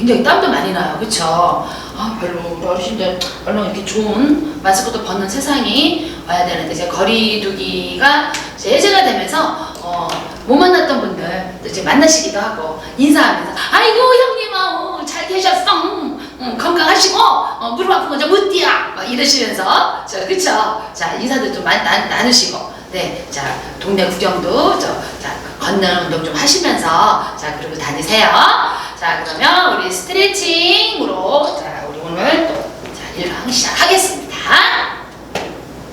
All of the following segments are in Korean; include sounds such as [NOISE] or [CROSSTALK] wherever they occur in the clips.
굉장히 땀도 많이 나요. 그쵸? 아, 별로 어르신들 얼른 이렇게 좋은 마스크도 벗는 세상이 와야 되는데 이제 거리두기가 이제 해제가 되면서 어, 못 만났던 분들 이제 만나시기도 하고 인사하면서 아이고 형님 어, 어, 아잘 계셨어. 음, 건강하시고 어, 무릎 아픈 거좀 못뛰야. 이러시면서 자 그쵸? 자 인사도 좀 많이 나, 나누시고. 네, 자 동네 구경도 저, 자 걷는 운동 좀 하시면서 자 그리고 다니세요. 자 그러면 우리 스트레칭으로 자 우리 오늘 또자 일강 시작하겠습니다.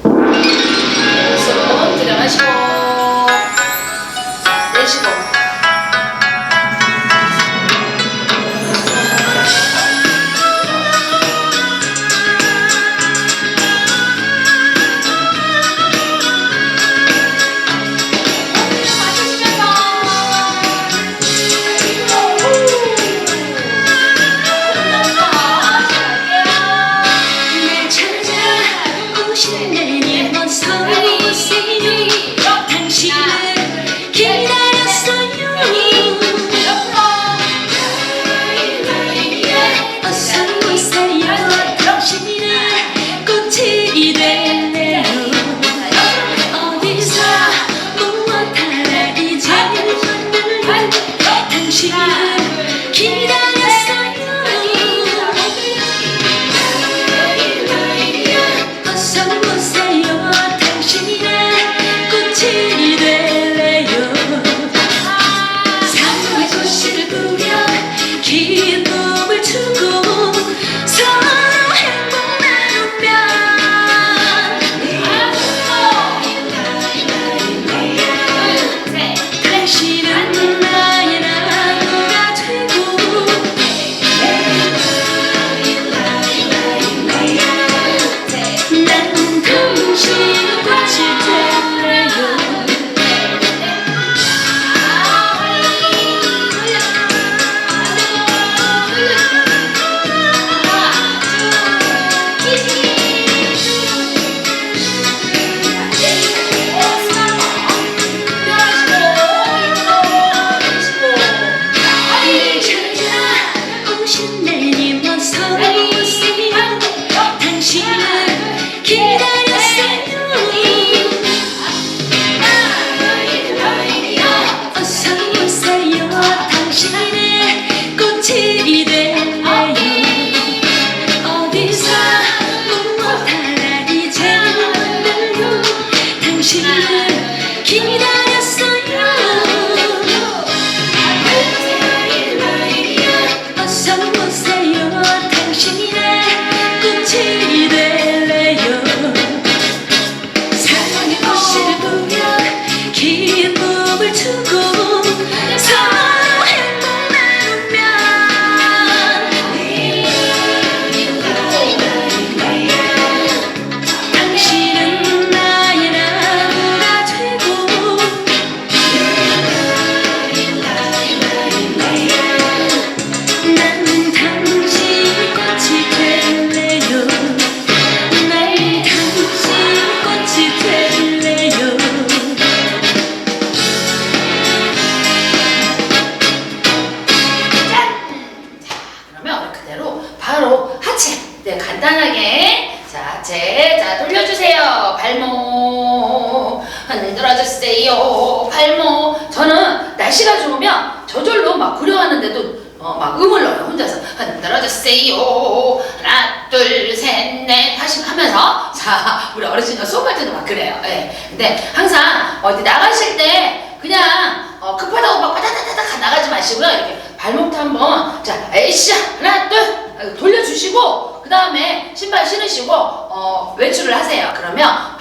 네, 손 들여마시고 내쉬고.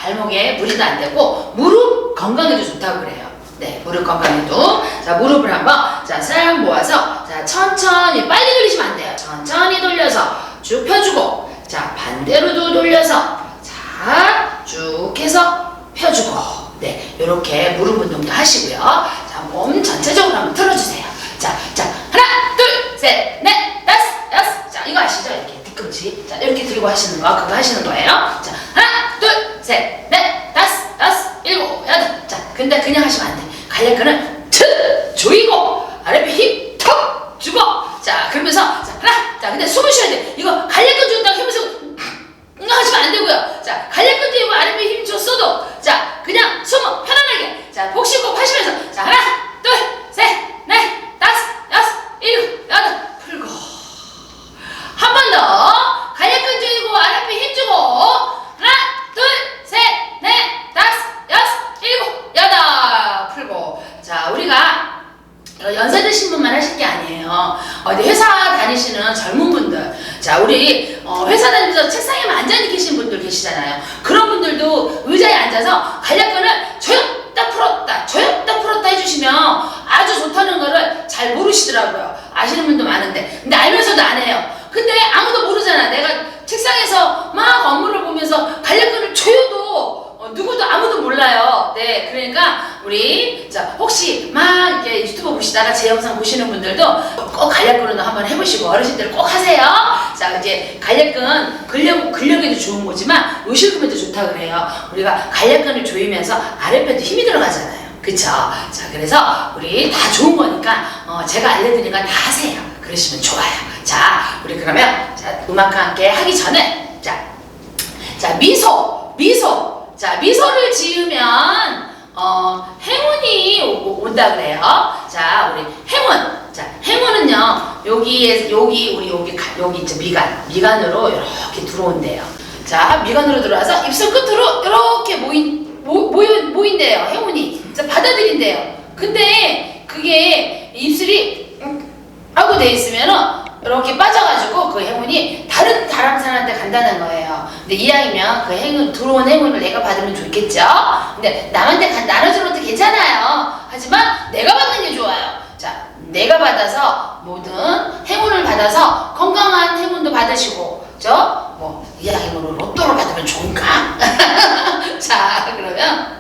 발목에 무리도 안 되고 무릎 건강에도 좋다고 그래요. 네, 무릎 건강에도. 자, 무릎을 한번 자, 싹 모아서 자, 천천히 빨리 돌리시면 안 돼요. 천천히 돌려서 쭉 펴주고 자, 반대로도 돌려서 자, 쭉 해서 펴주고 네, 이렇게 무릎 운동도 하시고요. 자, 몸 전체적으로 한번 틀어주세요. 자, 자, 하나, 둘, 셋, 넷, 다섯, 여섯. 자, 이거 아시죠? 이렇게. 뒤꿈치. 자, 이렇게 들고 하시는 거, 그거 하시는 거예요. 자, 하나, 둘, 셋, 넷, 다섯, 여섯, 일곱, 여덟. 자, 근데 그냥 하시면 안 돼. 간략근은 트 조이고 아랫배 힘 턱 주고 자 그러면서 자 하나 자 근데 숨을 쉬어야 돼 이거 간략근 준다고 하면서 응 하시면 안 되고요 자 간략근 들고 아랫배 힘 줬어도 자 그냥 숨을 편안하게 자 복식호흡 하시면서 자 하나 둘 셋 넷 다섯 여섯 일곱 여덟 풀고 한 번 더 간략근 조이고 아랫배 힘 주고 하나 둘셋넷 다섯 여섯 일곱 여덟 풀고 자 우리가 어, 연세 드신 분만 하실 게 아니에요. 어디 회사 다니시는 젊은 분들, 자 우리 어, 회사 다니면서 책상에만 앉아 계신 분들 계시잖아요. 그런 분들도 의자에 앉아서 간략근을 조였다 풀었다, 조였다 풀었다 해주시면 아주 좋다는 거를 잘 모르시더라고요. 아시는 분도 많은데, 근데 알면서도 안 해요. 근데 아무도 모르잖아. 내가 책상에서 막 업무를 보면서 간략근을 조여도 어, 누구도 아무도 몰라요. 네, 그러니까 우리 자 혹시 막 이렇게 유튜브 보시다가 제 영상 보시는 분들도 꼭 간략근을 한번 해보시고 어르신들 꼭 하세요. 자 이제 간략근 근력 근력에도 좋은 거지만 그래요. 우리가 간략근을 조이면서 아랫배도 힘이 들어가잖아요. 그쵸? 자 그래서 우리 다 좋은 거니까 어, 제가 알려드리니까 다 하세요. 그러시면 좋아요. 자 우리 그러면 자 음악과 함께 하기 전에 자 자 미소 미소 자 미소를 지으면 어 행운이 오- 온다 그래요 자 우리 행운 자 행운은요 여기에 여기 우리 여기 가- 여기 이제 미간 미간으로 이렇게 들어온대요 자 미간으로 들어와서 입술 끝으로 이렇게 모인 모, 모인 모인대요 행운이 자 받아들인대요 근데 그게 입술이 음, 하고 돼 있으면은 이렇게 빠져가지고 그 행운이 다른 다른 사람한테 간다는 거예요. 근데 이왕이면 그 행운 들어온 행운을 내가 받으면 좋겠죠. 근데 남한테 간 나눠주는 것도 괜찮아요. 하지만 내가 받는 게 좋아요. 자, 내가 받아서 모든 행운을 받아서 건강한 행운도 받으시고, 저뭐 이왕이면 로또를 받으면 좋은가? [LAUGHS] 자, 그러면.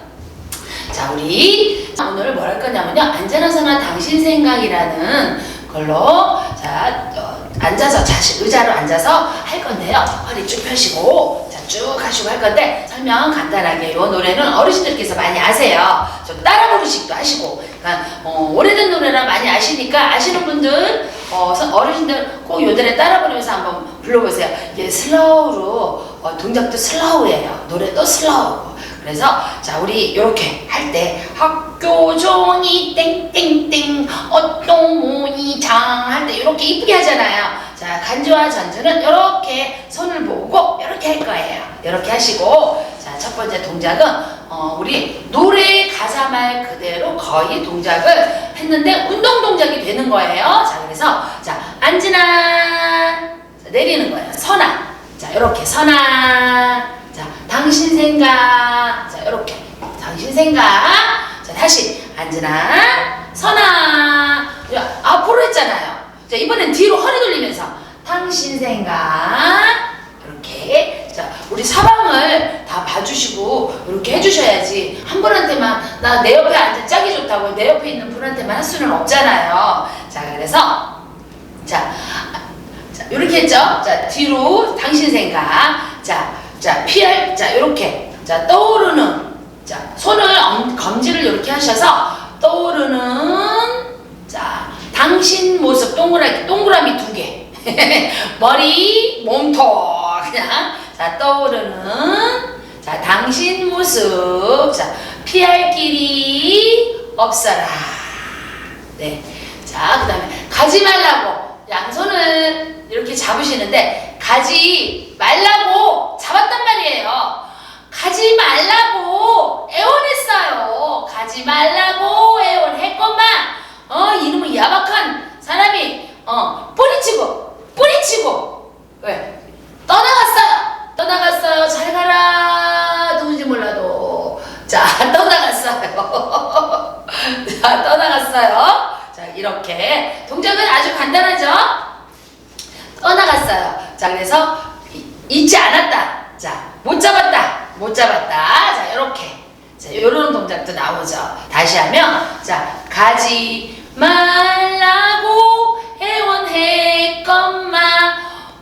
자, 우리 오늘 뭘 할 거냐면요. 안전하서나 당신 생각이라는 걸로 자, 어, 앉아서 자식 의자로 앉아서 할 건데요. 허리 쭉 펴시고 자, 쭉 하시고 할 건데 설명 간단하게 이 노래는 어르신들께서 많이 아세요. 좀 따라 부르시기도 하시고 그러니까 어, 오래된 노래라 많이 아시니까 아시는 분들 어, 서- 어르신들 꼭이 노래 따라 부르면서 한번 불러보세요. 이게 슬로우로 어, 동작도 슬로우예요. 노래도 슬로우고 그래서 자 우리 이렇게 할 때 학교 종이 땡땡땡 어떤 모니 장 할 때 이렇게 이쁘게 하잖아요. 자 간주와 전주는 이렇게 손을 모으고 이렇게 할 거예요. 이렇게 하시고 자 첫 번째 동작은 어, 우리 노래 가사 말 그대로 거의 동작을 했는데 운동 동작이 되는 거예요. 자 그래서 자 자, 내리는 거예요. 서나 자 이렇게. 서나 자 당신 생각. 자 이렇게. 당신 생각. 자 다시. 앉으나 서나 자, 앞으로 했잖아요. 자 이번엔 뒤로 허리 돌리면서. 당신 생각. 이렇게. 자 우리 사방을 다 봐주시고 이렇게 해주셔야지. 한 분한테만 나 내 옆에 앉아 짝이 좋다고 내 옆에 있는 분한테만 할 수는 없잖아요. 자 그래서 자 자, 이렇게 했죠? 자, 뒤로 당신 생각. 자, 자, 피할, 자, 이렇게. 자, 떠오르는. 자, 손을 엄, 검지를 이렇게 하셔서 떠오르는. 자, 당신 모습 동그라미, 동그라미 두 개. [LAUGHS] 머리, 몸통. 그냥. 자, 떠오르는. 자, 당신 모습. 자, 피할 길이 없어라. 네. 자, 그 다음에 가지 말라고 양손을 이렇게 잡으시는데 가지 말라고 잡았단 말이에요. 가지 말라고 애원했어요. 가지 말라고 애원했건만 어 이놈의 야박한 사람이 어 뿌리치고 뿌리치고 왜 떠나갔어요. 떠나갔어요. 잘 가라 누군지 몰라도 자 [LAUGHS] 떠나갔어요. [LAUGHS] 자, 떠나갔어요. 자, 이렇게. 동작은 아주 간단하죠? 떠나갔어요. 자, 그래서 이- 잊지 않았다. 자, 못 잡았다. 못 잡았다. 자, 이렇게. 자, 요런 동작도 나오죠. 다시 하면, 자, 가지 말라고 애원했건만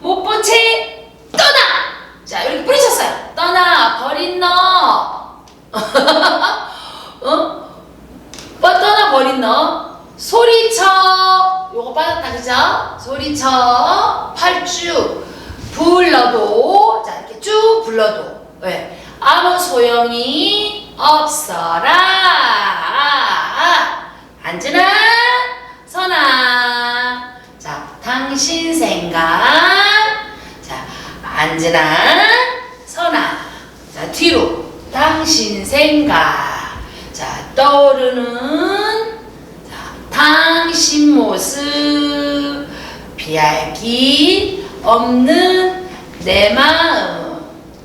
못 본채 떠나! 자, 이렇게 뿌리쳤어요. 떠나, 버린 너. [LAUGHS] 어? 뭐 떠나 버린 너. 소리쳐. 요거 빠졌다, 그죠? 소리쳐. 팔쭉. 불러도. 자, 이렇게 쭉 불러도. 왜? 아무 소용이 없어라. 앉으나, 서나. 자, 당신 생각. 자, 앉으나, 서나. 자, 뒤로. 당신 생각. 자, 떠오르는. 자, 당신 모습. 길 없는 내 마음.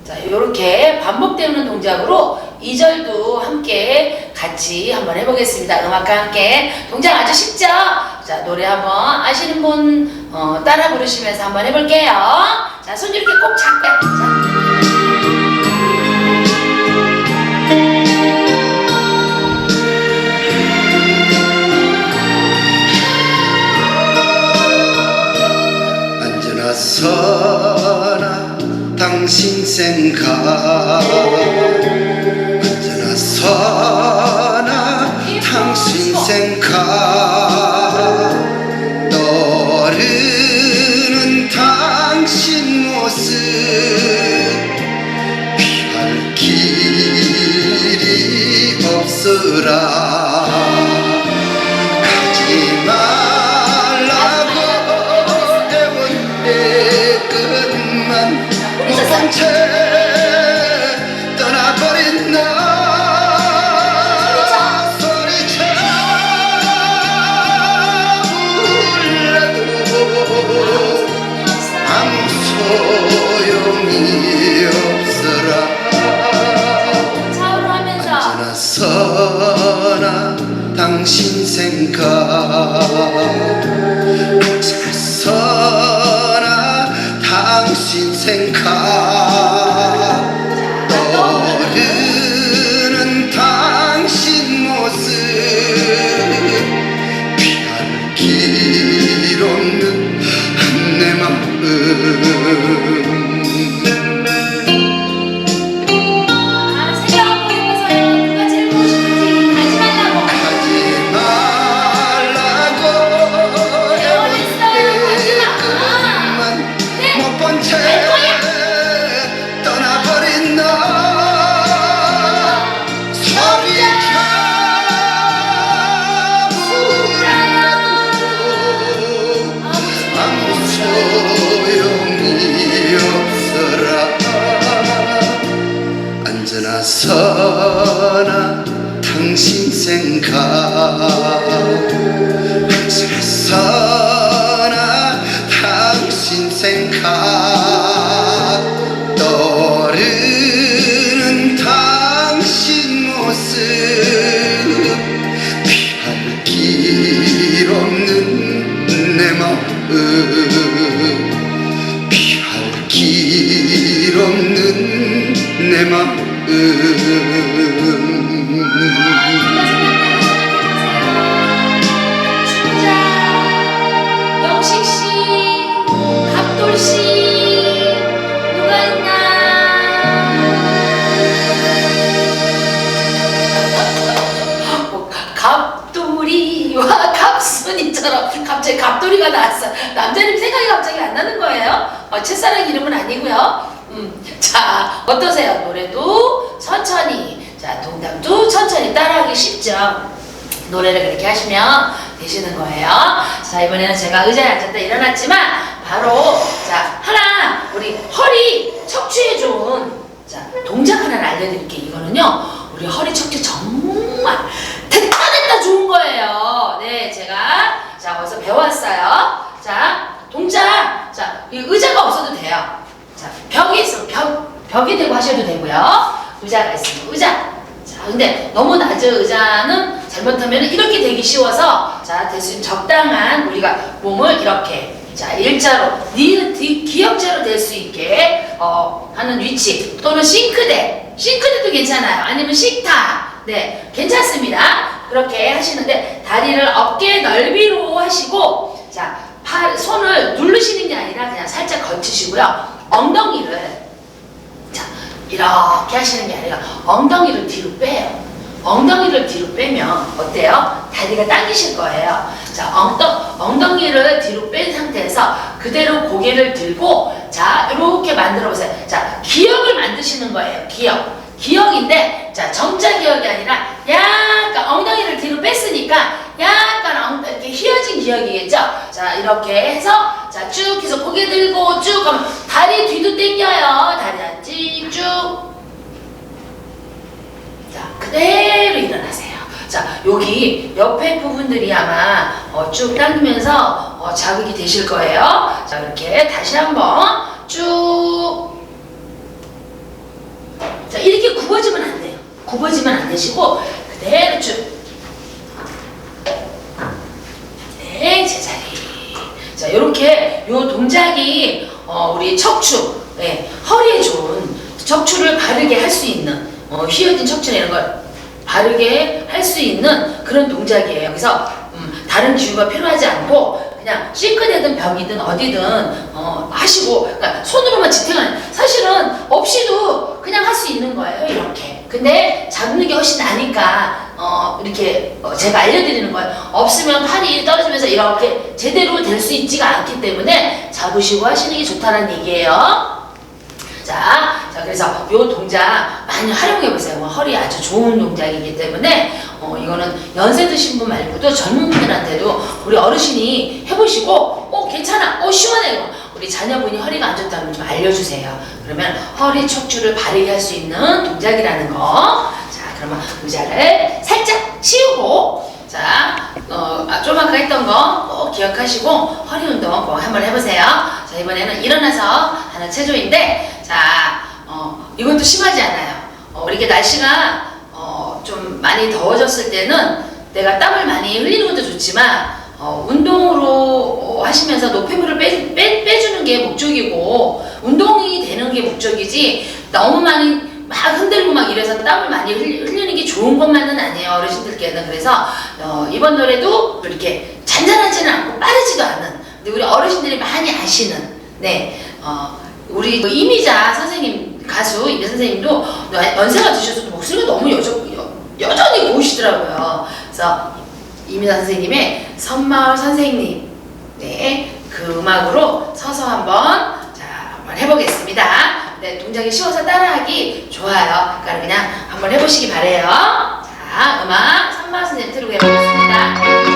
자, 이렇게 반복되는 동작으로 2절도 함께 같이 한번 해보겠습니다. 음악과 함께. 동작 아주 쉽죠? 자, 노래 한번 아시는 분 어, 따라 부르시면서 한번 해볼게요. 자, 손 이렇게 꼭 잡고. 자. 서나 당신 생각. 언제나 서나 당신 생각. 떠오르는 당신 모습. 피할 길이 없으라 길 없는 내 마음 나왔어. 남자님 생각이 갑자기 안 나는 거예요? 어, 첫사랑 이름은 아니고요. 음, 자, 어떠세요? 노래도 천천히, 자, 동작도 천천히 따라하기 쉽죠? 노래를 그렇게 하시면 되시는 거예요. 자, 이번에는 제가 의자에 앉았다 일어났지만, 바로, 자, 하나, 우리 허리 척추에 좋은, 자, 동작 하나를 알려드릴게요. 이거는요, 우리 허리 척추 정말 됐다 됐다 좋은 거예요. 자, 어디서 배웠어요. 자, 동작, 자, 이 의자가 없어도 돼요. 자, 벽이 있으면 벽, 벽이 되고 하셔도 되고요. 의자가 있으면 의자. 자, 근데 너무 낮은 의자는 잘 잘못하면 이렇게 되기 쉬워서 자 대신 적당한 우리가 몸을 이렇게 자 일자로 니 디- 기역자로 될 수 있게 어, 하는 위치 또는 싱크대 싱크대도 괜찮아요 아니면 식탁 네 괜찮습니다 그렇게 하시는데 다리를 어깨 넓이로 하시고 자 팔, 손을 누르시는 게 아니라 그냥 살짝 걸치시고요 엉덩이를 자, 이렇게 하시는 게 아니라 엉덩이를 뒤로 빼요. 엉덩이를 뒤로 빼면 어때요? 다리가 당기실 거예요. 자, 엉덩, 엉덩이를 뒤로 뺀 상태에서 그대로 고개를 들고 자, 이렇게 만들어 보세요. 자, 기역을 만드시는 거예요. 기역. 기역인데 자, 정자 기역이 아니라 약간 엉덩이를 뒤로 뺐으니까 약간 엉, 이렇게 휘어진 기역이겠죠? 자, 이렇게 해서 자, 쭉 해서 고개 들고 쭉 다리 뒤도 당겨요. 다리 안찍 쭉. 자, 그대로 일어나세요. 자, 여기 옆에 부분들이 아마 어, 쭉 당기면서 어, 자극이 되실 거예요. 자, 이렇게 다시 한번 쭉. 자, 이렇게 굽어지면 안 돼요. 굽어지면 안 되시고, 그대로 쭉. 네, 제자리. 자, 이렇게 요 동작이 어, 우리 척추, 예, 허리에 좋은 척추를 바르게 할 수 있는 어, 휘어진 척추나 이런 걸 바르게 할 수 있는 그런 동작이에요. 그래서 음, 다른 기구가 필요하지 않고 그냥 싱크대든 벽이든 어디든 어, 하시고 그러니까 손으로만 지탱하는 사실은 없이도 그냥 할 수 있는 거예요. 이렇게. 근데 잡는 게 훨씬 나니까 어, 이렇게 어, 제가 알려드리는 거예요. 없으면 팔이 떨어지면서 이렇게 제대로 될 수 있지가 않기 때문에 잡으시고 하시는 게 좋다는 얘기예요. 자, 자 그래서 이 동작 많이 활용해 보세요. 허리 아주 좋은 동작이기 때문에 어, 이거는 연세 드신 분 말고도 젊은 분들한테도 우리 어르신이 해보시고 어 괜찮아, 어 시원해. 우리 자녀분이 허리가 안 좋다면 좀 알려주세요. 그러면 허리 척추를 바르게 할 수 있는 동작이라는 거. 자, 그러면 의자를 살짝 치우고 자, 어, 아, 좀 아까 했던 거 꼭 기억하시고 허리 운동 꼭 한번 해보세요. 자, 이번에는 일어나서 하는 체조인데 자, 어, 이것도 심하지 않아요. 어, 이렇게 날씨가 어, 좀 많이 더워졌을 때는 내가 땀을 많이 흘리는 것도 좋지만 어, 운동으로 어, 하시면서 노폐물을 빼, 빼, 빼주는 게 목적이고 운동이 되는 게 목적이지 너무 많이 막 흔들고 막 이래서 땀을 많이 흘리, 흘리는 게 좋은 것만은 아니에요 어르신들께는. 그래서 어, 이번 노래도 이렇게 잔잔하지는 않고 빠르지도 않은 근데 우리 어르신들이 많이 아시는 네 어, 우리 그 이미자 선생님 가수 이미 선생님도 연세가 드셔서 목소리가 너무 여전, 여, 여전히 고우시더라고요. 그래서 이미자 선생님의 선마을 선생님 네그 음악으로 서서 한번 자 한번 해보겠습니다. 네 동작이 쉬워서 따라하기 좋아요. 그러니까 그냥 한번 해보시기 바래요. 자 음악 선마을 선생님 틀고 해보겠습니다.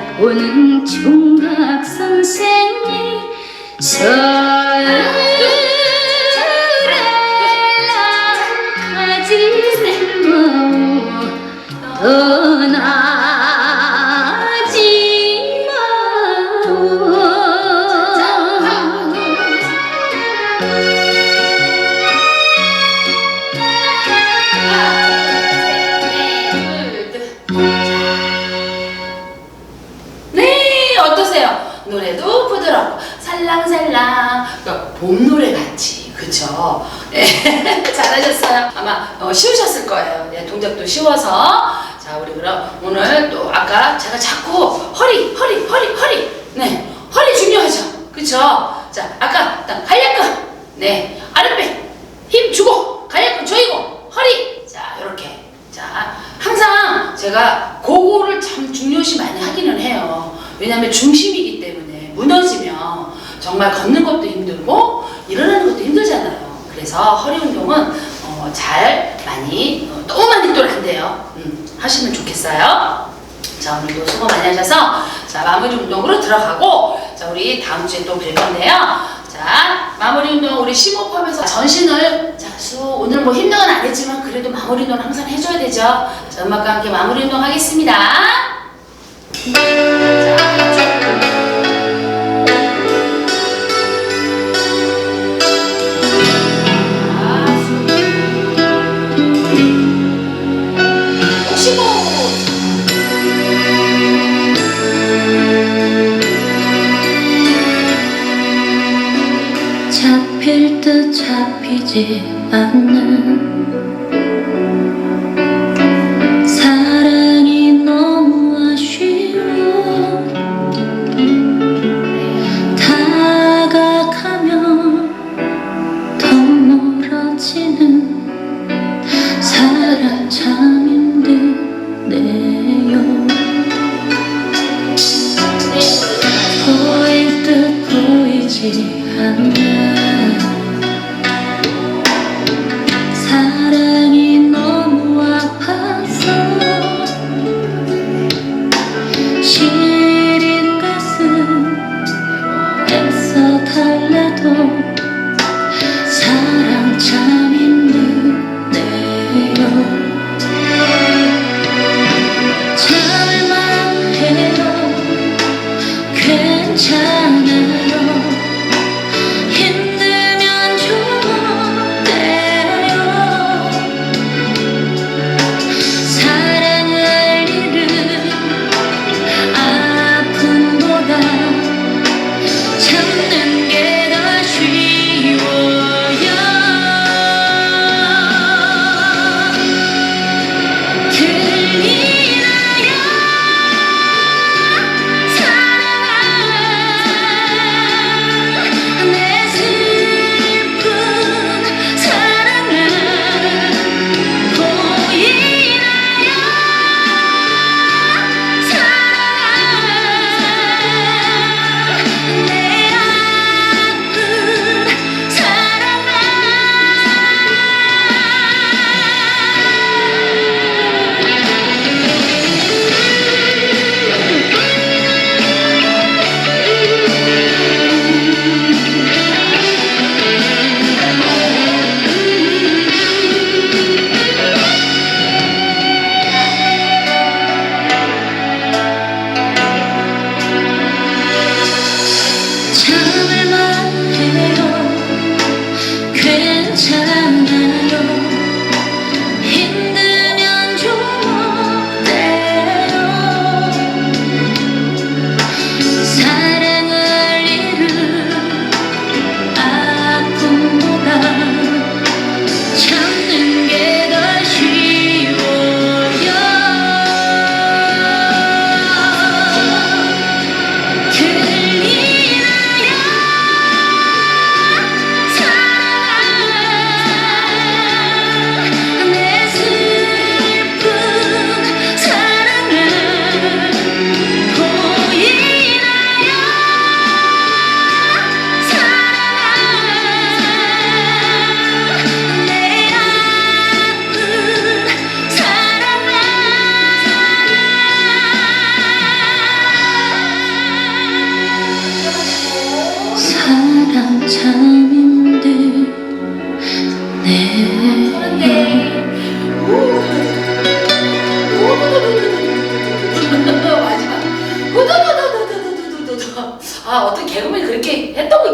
달래보는 총각 선생이 서 네 아랫배 힘 주고 간략근 조이고 허리 자 이렇게 자 항상 제가 그거를 참 중요시 많이 하기는 해요. 왜냐하면 중심이기 때문에 무너지면 정말 걷는 것도 힘들고 일어나는 것도 힘들잖아요. 그래서 허리 운동은 어, 잘 많이 어, 너무 많이 또 한대요. 음, 하시면 좋겠어요. 자 오늘도 수고 많이 하셔서 자 마무리 운동으로 들어가고 자 우리 다음 주에 또 뵐 건데요. 자 마무리 운동 우리 심호흡하면서 전신을 자 수 오늘 뭐 힘든 건안 했지만 그래도 마무리 운동 항상 해줘야 되죠. 자 음악과 함께 마무리 운동 하겠습니다. 자 잡히지 않는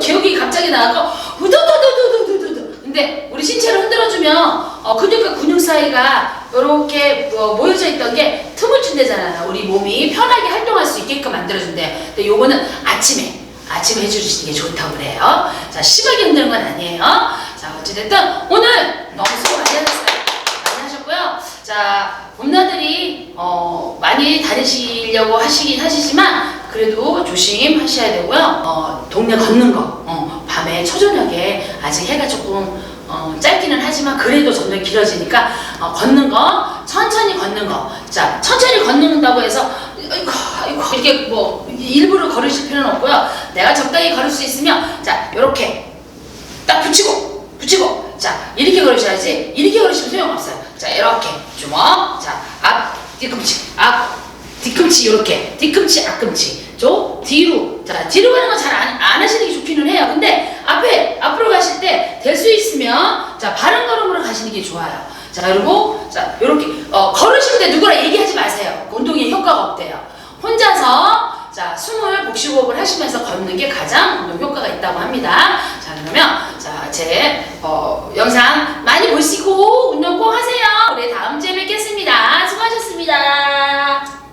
기억이 갑자기 나고 후두두두두두두두. 근데 우리 신체를 흔들어주면 어, 근육과 근육 사이가 이렇게 모여져 있던 게 틈을 준대잖아요. 우리 몸이 편하게 활동할 수 있게끔 만들어준대. 근데 요거는 아침에 아침에 해주시는 게 좋다고 그래요. 자 심하게 흔드는 건 아니에요. 자 어찌됐든 오늘 너무 수고 많이 하셨어요. 많이 하셨고요. 자, 봄나들이 어, 많이 다니시려고 하시긴 하시지만 그래도 조심하셔야 되고요. 어, 동네 걷는 거, 어, 밤에 초저녁에 아직 해가 조금 어, 짧기는 하지만 그래도 점점 길어지니까 어, 걷는 거, 천천히 걷는 거. 자, 천천히 걷는다고 해서 아이고, 아이고 이렇게 뭐 일부러 걸으실 필요는 없고요. 내가 적당히 걸을 수 있으면 자, 요렇게 딱 붙이고 붙이고 자 이렇게 걸으셔야지 이렇게 걸으시면 소용없어요 자 이렇게 주먹 자 앞 뒤꿈치 앞 뒤꿈치 이렇게 뒤꿈치 앞꿈치 저 뒤로 자 뒤로 가는 건 잘안 안 하시는 게 좋기는 해요 근데 앞에 앞으로 가실 때 될 수 있으면 자 바른 걸음으로 가시는 게 좋아요 자 그리고 자 이렇게 어, 걸으실 때 누구랑 얘기하지 마세요 그 운동에 효과가 없대요 혼자서 자, 숨을 복식호흡을 하시면서 걷는 게 가장 운동 효과가 있다고 합니다. 자, 그러면 자, 제 어, 영상 많이 보시고 운동 꼭 하세요. 우리 다음 주에 뵙겠습니다. 수고하셨습니다.